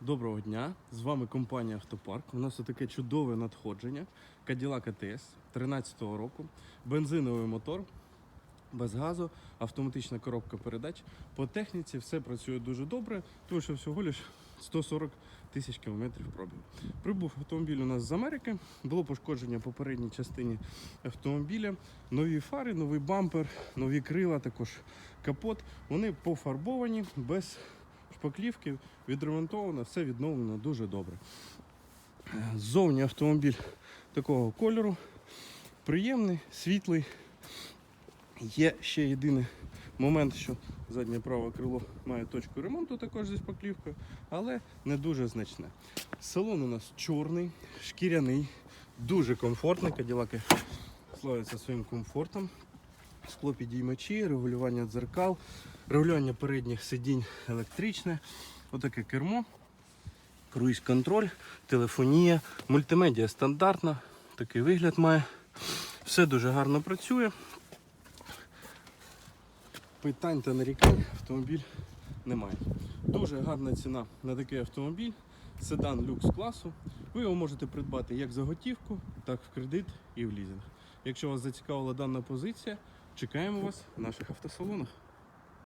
Доброго дня! З вами компанія Автопарк. У нас таке чудове надходження. Cadillac ATS 13-го року, бензиновий мотор, без газу, автоматична коробка передач. По техніці все працює дуже добре, тому що всього лиш 140 тисяч кілометрів пробігу. Прибув автомобіль у нас з Америки. Було пошкодження по передній частині автомобіля. Нові фари, новий бампер, нові крила, також капот. Вони пофарбовані без шпаклівки, відремонтовано, все відновлено дуже добре. Ззовні автомобіль такого кольору, приємний, світлий. Є ще єдиний момент, що заднє праве крило має точку ремонту також зі шпаклівкою, але не дуже значне. Салон у нас чорний, шкіряний, дуже комфортний. Каділаки славляться своїм комфортом. Склопідіймачі, регулювання дзеркал, регулювання передніх сидінь електричне, отаке кермо, круїз-контроль, телефонія, мультимедіа стандартна, такий вигляд має. Все дуже гарно працює. Питань та нарікань автомобіль немає. Дуже гарна ціна на такий автомобіль. Седан люкс класу. Ви його можете придбати як за готівку, так в кредит і в лізинг. Якщо вас зацікавила дана позиція, чекаємо вас в наших автосалонах.